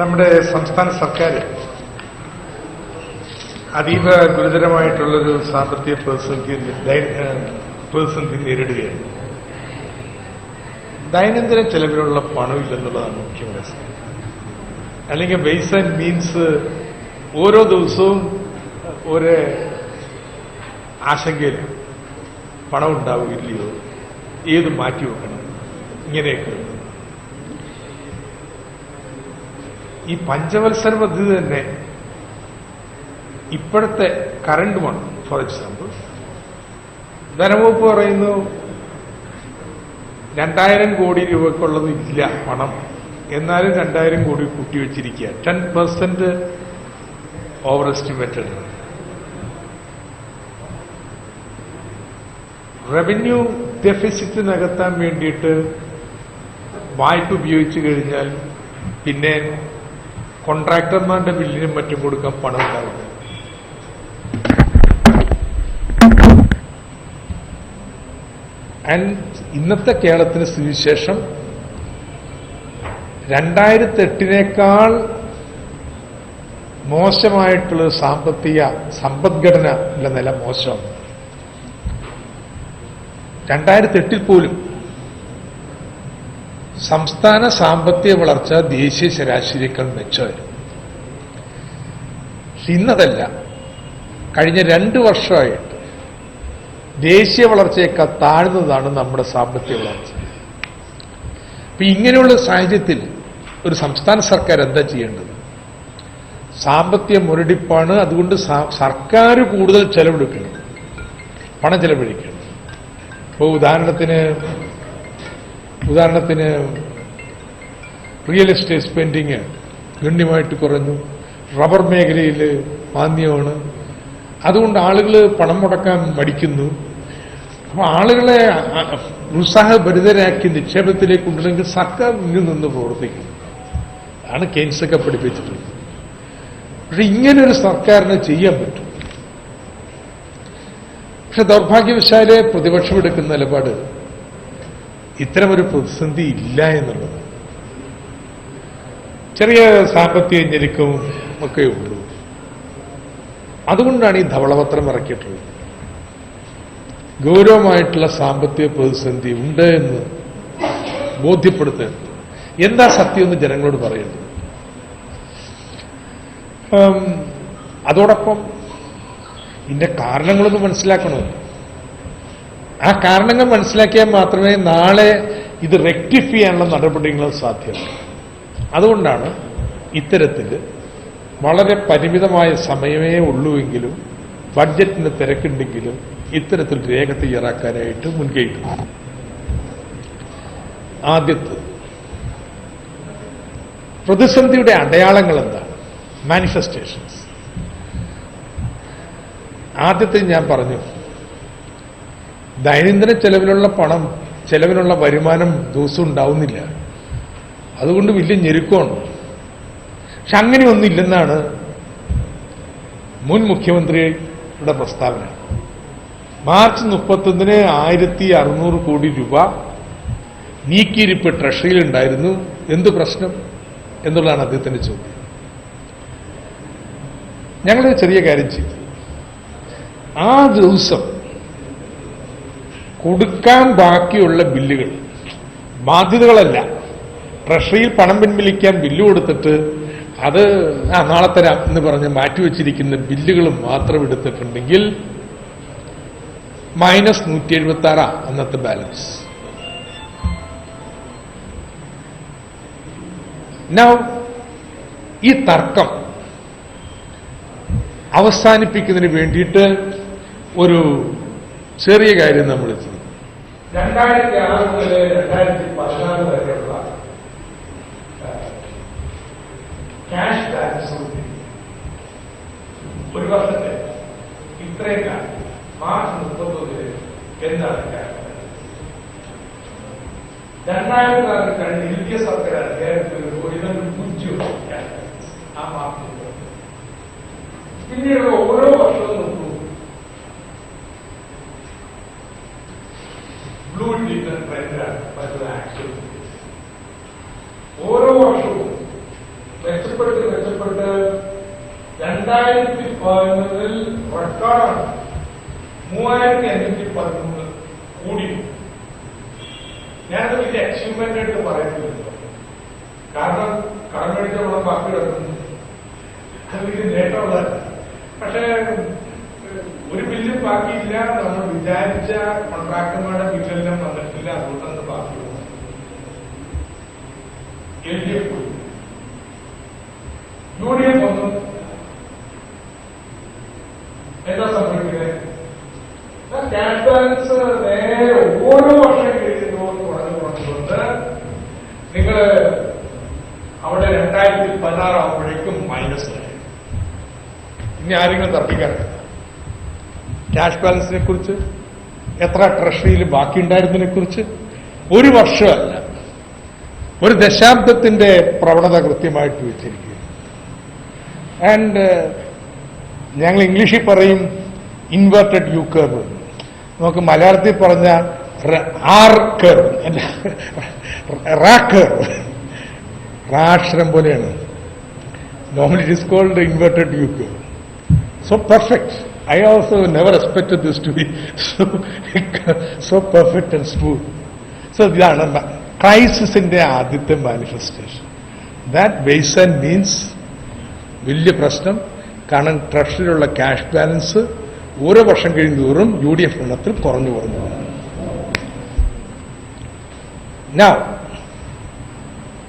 നമ്മുടെ സംസ്ഥാന സർക്കാർ അതീവ ഗുരുതരമായിട്ടുള്ളൊരു സാമ്പത്തിക പ്രതിസന്ധി പ്രതിസന്ധി നേരിടുകയാണ്. ദൈനംദിന ചെലവിലുള്ള പണമില്ലെന്നുള്ളതാണ് മുഖ്യ പ്രശ്നം അല്ലെങ്കിൽ ബേസ് ആൻഡ് മീൻസ് ഓരോ ദിവസവും ഒരു ആശങ്കയിലാണ് പണം ഏത് മാറ്റി വെക്കണം? ഇങ്ങനെയൊക്കെ ഈ പഞ്ചവത്സര പദ്ധതി തന്നെ ഇപ്പോഴത്തെ കറണ്ട് വൺ ഫോർ എക്സാമ്പിൾ ധനവകുപ്പ് പറയുന്നു രണ്ടായിരം കോടി രൂപക്കുള്ളത് ഇല്ല പണം. എന്നാലും രണ്ടായിരം കോടി കൂട്ടിവെച്ചിരിക്കുക ten percent over estimated. Revenue deficit നികത്താൻ വേണ്ടിയിട്ട് വായ്പ ഉപയോഗിച്ചു കഴിഞ്ഞാൽ പിന്നെ കോൺട്രാക്ടർമാരുടെ ബില്ലിനും മറ്റും കൊടുക്കാൻ പണം ഉണ്ടാവില്ല. ആൻഡ് ഇന്നത്തെ കേരളത്തിന് സ്ഥിതിശേഷം രണ്ടായിരത്തി എട്ടിനേക്കാൾ മോശമായിട്ടുള്ള സാമ്പത്തിക സമ്പദ്ഘടന ഉള്ള നില മോശമാണ്. രണ്ടായിരത്തി എട്ടിൽ പോലും സംസ്ഥാന സാമ്പത്തിക വളർച്ച ദേശീയ ശരാശരിയേക്കാൾ പക്ഷെ ഇന്നതല്ല കഴിഞ്ഞ രണ്ട് വർഷമായിട്ട് ദേശീയ വളർച്ചയേക്കാൾ താഴ്ന്നതാണ് നമ്മുടെ സാമ്പത്തിക വളർച്ച. അപ്പൊ ഇങ്ങനെയുള്ള സാഹചര്യത്തിൽ ഒരു സംസ്ഥാന സർക്കാർ എന്താ ചെയ്യേണ്ടത്? സാമ്പത്തിക മുരടിപ്പാണ് അതുകൊണ്ട് സർക്കാർ കൂടുതൽ ചെലവെടുക്കണം പണം ചെലവഴിക്കണം ഇപ്പോൾ ഉദാഹരണത്തിന് ഉദാഹരണത്തിന് റിയൽ എസ്റ്റേറ്റ് സ്പെൻഡിങ് ഗണ്യമായിട്ട് കുറഞ്ഞു. റബ്ബർ മേഖലയിൽ മാന്യമാണ് അതുകൊണ്ട് ആളുകൾ പണം മുടക്കാൻ മടിക്കുന്നു. അപ്പോൾ ആളുകളെ ഉത്സാഹഭരിതരാക്കി നിക്ഷേപത്തിലേക്ക് കൊണ്ടുവരണമെങ്കിൽ സർക്കാർ മുന്നിൽ നിന്ന് പ്രവർത്തിക്കും. ആണ് കെയ്ൻസൊക്കെ പഠിപ്പിച്ചിട്ടുള്ളത്. പക്ഷെ ഇങ്ങനെ ഒരു സർക്കാരിന് ചെയ്യാൻ പറ്റും. പക്ഷെ ദൗർഭാഗ്യവശാലെ പ്രതിപക്ഷം എടുക്കുന്ന നിലപാട് ഇത്തരമൊരു പ്രതിസന്ധി ഇല്ല എന്നുള്ളത്. ചെറിയ സാമ്പത്തിക ഞെരുക്കവും ഒക്കെ ഉള്ളൂ. അതുകൊണ്ടാണ് ഈ ധവളപത്രം ഇറക്കിയിട്ടുള്ളത്. ഗൗരവമായിട്ടുള്ള സാമ്പത്തിക പ്രതിസന്ധി ഉണ്ട് എന്ന് ബോധ്യപ്പെടുത്തുക എന്താ സത്യം എന്ന് ജനങ്ങളോട് പറയുന്നത് അതോടൊപ്പം ഇതിന്റെ കാരണങ്ങളൊന്ന് മനസ്സിലാക്കണമല്ലോ. ആ കാരണങ്ങൾ മനസ്സിലാക്കിയാൽ മാത്രമേ നാളെ ഇത് റെക്ടിഫൈ ചെയ്യാനുള്ള നടപടികൾ സാധ്യമാണ് അതുകൊണ്ടാണ് ഇത്തരത്തിൽ വളരെ പരിമിതമായ സമയമേ ഉള്ളൂവെങ്കിലും ബഡ്ജറ്റിന് തിരക്കുണ്ടെങ്കിലും ഇത്തരത്തിൽ രേഖ തയ്യാറാക്കാനായിട്ട് മുൻകൈയിടുന്നു ആദ്യത്ത് പ്രതിസന്ധിയുടെ അടയാളങ്ങൾ എന്താണ്? മാനിഫെസ്റ്റേഷൻസ് ആദ്യത്തെ ഞാൻ പറഞ്ഞു ദൈനംദിന ചെലവിലുള്ള പണം ചെലവിനുള്ള വരുമാനം ദിവസം ഉണ്ടാവുന്നില്ല. അതുകൊണ്ട് വലിയ ഞെരുക്കമാണ്. പക്ഷെ അങ്ങനെയൊന്നില്ലെന്നാണ് മുൻ മുഖ്യമന്ത്രിയുടെ പ്രസ്താവന. മാർച്ച് മുപ്പത്തൊന്നിന് ആയിരത്തി അറുന്നൂറ് കോടി രൂപ നീക്കിയിരിപ്പ് ട്രഷറിയിലുണ്ടായിരുന്നു. എന്ത് പ്രശ്നം എന്നുള്ളതാണ് അദ്ദേഹത്തിന്റെ ചോദ്യം. ഞങ്ങളൊരു ചെറിയ കാര്യം ചെയ്തു. ആ ദിവസം കൊടുക്കാൻ ബാക്കിയുള്ള ബില്ലുകൾ. ബാധ്യതകളല്ല. ട്രഷറിയിൽ പണം പിൻവലിക്കാൻ ബില്ല് കൊടുത്തിട്ട് അത് ആ നാളെ തരാം എന്ന് പറഞ്ഞ് മാറ്റിവെച്ചിരിക്കുന്ന ബില്ലുകൾ മാത്രം എടുത്തിട്ടുണ്ടെങ്കിൽ മൈനസ് നൂറ്റി എഴുപത്തി ആറാ അന്നത്തെ ബാലൻസ്. നൗ ഈ തർക്കം അവസാനിപ്പിക്കുന്നതിന് വേണ്ടിയിട്ട് ഒരു ചെറിയ കാര്യം നമ്മൾ ചെയ്തു രണ്ടായിരത്തി ആറ് മുതൽ രണ്ടായിരത്തി പതിനാറ് വരെയുള്ള ക്യാഷ് ബാലൻസ് ഒരു വർഷത്തെ. ഇത്രയും കാലം. മാർച്ച് മുപ്പത്തൊന്നിന് എന്താണ് ക്യാഷ് ബാലൻസ് രണ്ടായിരത്തി ആറ് കഴിഞ്ഞ് ഇന്ത്യ സർക്കാർ അധികാരത്തിൽ ഒരു പൂജ്യം ക്യാഷ് ബാലൻസ് ആ മാർച്ച് മുപ്പത്തൊന്ന് പിന്നീട് ഓരോ വർഷവും നോക്കൂ ബ്ലൂ ഡിഫറെന്റ് ട്രെൻഡാണ് പറ്റുന്ന ആക്ഷൻ ഓരോ വർഷവും മെച്ചപ്പെട്ട രണ്ടായിരത്തി പതിനൊന്നിൽ റെക്കോർഡാണ്. മൂവായിരത്തി അഞ്ഞൂറ്റി പതിമൂന്ന് കൂടി. ഞാനത് വലിയ അച്ചീവ്മെന്റ് ആയിട്ട് പറയുന്നില്ല. കാരണം കടം മേടിച്ച പണം ബാക്കി കിടക്കുന്നു. അത് വലിയ നേട്ടമുള്ള പക്ഷേ ഒരു ബില്ലും ബാക്കിയില്ല. നമ്മൾ വിചാരിച്ച കോൺട്രാക്ടർമാരുടെ ബില്ലെല്ലാം വന്നിട്ടില്ല. അതുകൊണ്ടാണ് ബാക്കി L D F U D F വന്നു എന്താ സംഭവിക്കുന്നത് ക്യാഷ് ബാലൻസ് നേരെ ഓരോ വർഷം കഴിയുമ്പോൾ കുറഞ്ഞു കുറഞ്ഞുകൊണ്ട് നിങ്ങൾ അവിടെ രണ്ടായിരത്തി പതിനാറാകുമ്പോഴേക്കും മൈനസ് ഇനി ആരെങ്കിലും തർക്കിക്കാറില്ല ക്യാഷ് ബാലൻസിനെ കുറിച്ച് എത്ര ട്രഷറിയിൽ ബാക്കിയുണ്ടായിരുന്നതിനെ കുറിച്ച് ഒരു വർഷമല്ല. ഒരു ദശാബ്ദത്തിന്റെ പ്രവണത കൃത്യമായിട്ട് വെച്ചിരിക്കുക ആൻഡ് ഞങ്ങൾ ഇംഗ്ലീഷിൽ പറയും ഇൻവേർട്ടഡ് യു കർവ് നമുക്ക് മലയാളത്തിൽ പറഞ്ഞ ആർ കർവ് റാ കർവ് റാക്ഷരം പോലെയാണ്. Normally it is called inverted U so perfect I also never expected to be so so so and and so ഇതാണ് ക്രൈസിസിന്റെ ആദ്യത്തെ manifestation that base and means വലിയ പ്രശ്നം. കാരണം ട്രഷറിലുള്ള ക്യാഷ് ബാലൻസ് ഓരോ വർഷം കഴിയുന്തോറും യു ഡി എഫ് എണ്ണത്തിൽ കുറഞ്ഞു കുറഞ്ഞു Now,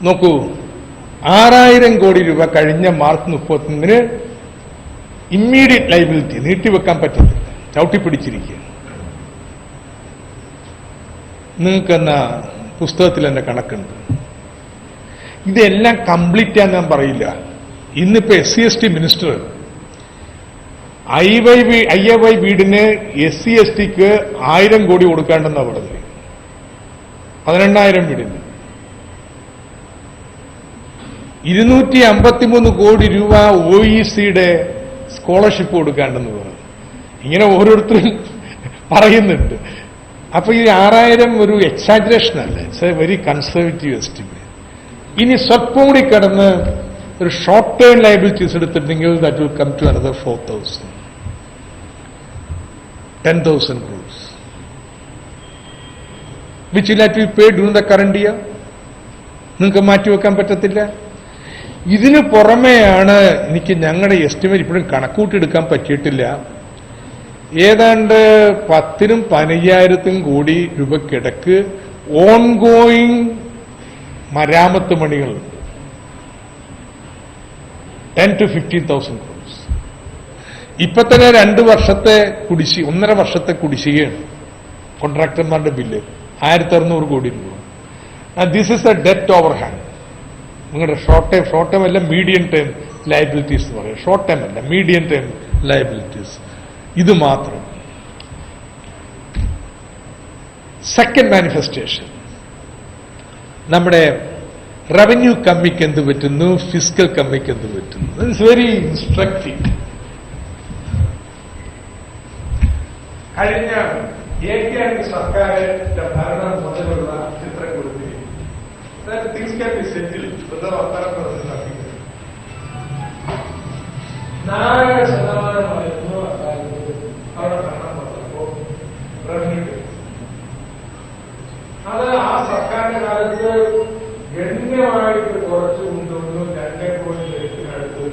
നോക്കൂ ആറായിരം കോടി രൂപ കഴിഞ്ഞ മാർച്ച് മുപ്പത്തൊന്നിന് ഇമ്മീഡിയറ്റ് ലൈബിലിറ്റി നീട്ടിവെക്കാൻ പറ്റത്തില്ല ചവിട്ടിപ്പിടിച്ചിരിക്കുക. നിങ്ങൾക്ക് എന്നാ പുസ്തകത്തിൽ എന്റെ കണക്കുണ്ട്? ഇതെല്ലാം കംപ്ലീറ്റ് ഞാൻ പറയില്ല. ഇന്നിപ്പോ S C S T minister I Y I A Y വീടിന് എസ് സി എസ് ടിക്ക് ആയിരം കോടി കൊടുക്കേണ്ടെന്നാണ് പറഞ്ഞത്. പതിനെണ്ണായിരം വീടിന്. ഇരുന്നൂറ്റി അമ്പത്തിമൂന്ന് കോടി രൂപ ഒ ഇ സിയുടെ സ്കോളർഷിപ്പ് കൊടുക്കാണ്ടെന്ന് പറഞ്ഞു. ഇങ്ങനെ ഓരോരുത്തരും പറയുന്നുണ്ട്. അപ്പൊ ഈ ആറായിരം ഒരു എക്സാജറേഷൻ അല്ല. It's a very conservative estimate ഇനി സ്വല്പം കൂടി കിടന്ന് ഒരു ഷോർട്ട് ടേം ലയബിലിറ്റീസ് എടുത്തിട്ടുണ്ടെങ്കിൽ that will come to another four thousand ten thousand crores which lot we pay during the current year നിങ്ങൾക്ക് മാറ്റിവെക്കാൻ പറ്റത്തില്ല? ഇതിന് പുറമെയാണ് എനിക്ക് ഞങ്ങളുടെ എസ്റ്റിമേറ്റ് ഇപ്പോഴും കണക്കൂട്ടിയെടുക്കാൻ പറ്റിയിട്ടില്ല. ഏതാണ്ട് പത്തിനും പതിനയ്യായിരത്തിനും കോടി രൂപക്കിടക്ക് ഓൺഗോയിങ് മരാമത്ത് മണികൾ ten to fifteen thousand crores ഇപ്പൊ തന്നെ രണ്ട് വർഷത്തെ കുടിശ്ശി ഒന്നര വർഷത്തെ കുടിശ്ശികയാണ് കോൺട്രാക്ടർമാരുടെ ബില്ല് ആയിരത്തി അറുന്നൂറ് കോടി രൂപ. This is a debt over hand നിങ്ങളുടെ ഷോർട്ട് ടൈം ഷോർട്ട് ടൈം അല്ല മീഡിയം ടൈം ലയബിലിറ്റീസ് എന്ന് പറയും. ഷോർട്ട് ടൈം അല്ല മീഡിയം ടൈം ലയബിലിറ്റീസ് ഇത് മാത്രം. സെക്കൻഡ് മാനിഫെസ്റ്റേഷൻ നമ്മുടെ റവന്യൂ കമ്മിക്ക് എന്ത് പറ്റുന്നു? ഫിസിക്കൽ കമ്മിക്ക് എന്ത് പറ്റുന്നു? ഇറ്റ്സ് വെരി ഇൻസ്ട്രക്റ്റീവ് കഴിഞ്ഞ സർക്കാരിന്റെ ഭരണം മുതലുള്ള ചിത്രം കൊടുത്തിരിക്കുന്നു. തിങ്സ് ക്യാൻ ബി സെറ്റിൽ വർത്തമാനം പറഞ്ഞ് തർക്കിക്കുന്നത് നാല് ശതമാനമായിരുന്നു അക്കാലത്ത് അവിടെ ഭരണം വന്നപ്പോ റവന്യൂ അത് ആ സർക്കാരിന്റെ കാലത്ത് ഗണ്യമായിട്ട് കുറച്ചു കൊണ്ടുവന്നു രണ്ടേ point എട്ടിനടുത്ത്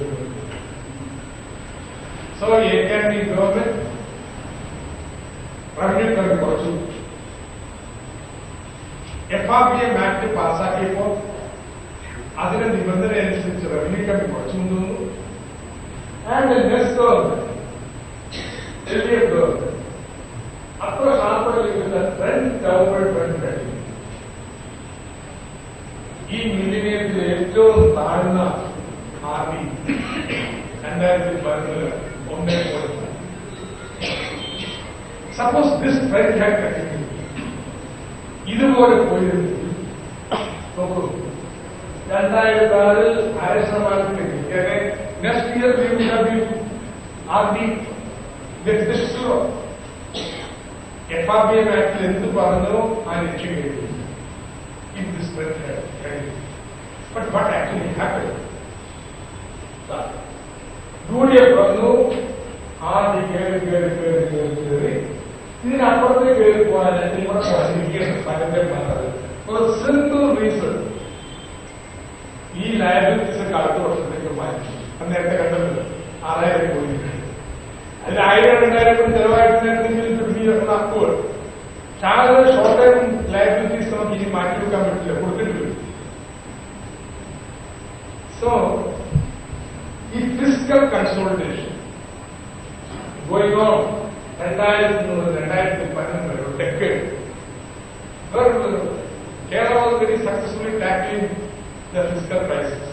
so a can be government revenue കമ്മി കുറച്ചു എഫ് ആർ പി ಅದರ ನಿಬಂಧನೆ ಅನುಸರಿಸಿ ರೆವೆನ್ಯೂ ಕಮ್ಮಿ ಮಾಡ್ಸೋದು and Ness government L D F government approach ಆಪರಲ್ಲಿ friend government ಬಂದ್ಬಿಟ್ಟು ಈ ಮಿಲಿನಿಯಂದು ಎಷ್ಟೋ ತಾಳ್ನ ಆಗಿ ரெண்டாயிரத்தி பதினேழு ஒன்றே போடுறாங்க suppose this trend had continue இது போல போயிருக்கு ട്രെൻഡ് ഹാഡ് കണ്ടിന്യൂ ഇതുപോലെ പോയിരുന്നെങ്കിൽ നോക്കൂ രണ്ടായിരത്തി ആറിൽ അര ശതമാനത്തിലേക്ക് next year we will have U R D zero F R B M ആക്ടിൽ എന്ത് പറഞ്ഞോ ആ ലക്ഷ്യം കഴിഞ്ഞു in this but what actually happen U D F വന്നു ആദ്യം നേരത്തെ കണ്ടത് ആറായിരം കോടി. അതിൽ ആയിരം രണ്ടായിരം കോടി ചെലവായിട്ടുണ്ടെങ്കിൽ അക്കുവൾ ചാകര ഷോർട്ട് ടൈം ലയബിലിറ്റീസ് നമുക്ക് ഇനി മാറ്റി വെക്കാൻ പറ്റില്ല. കൊടുക്കേണ്ടി വരും. സോ ഈ ഫിസിക്കൽ കൺസോളിഡേഷൻ ഗോയിങ് ഓൺ രണ്ടായിരത്തി മുതൽ രണ്ടായിരത്തി പതിനൊന്ന് വരെ decade Kerala was very successfully tackling the fiscal crisis.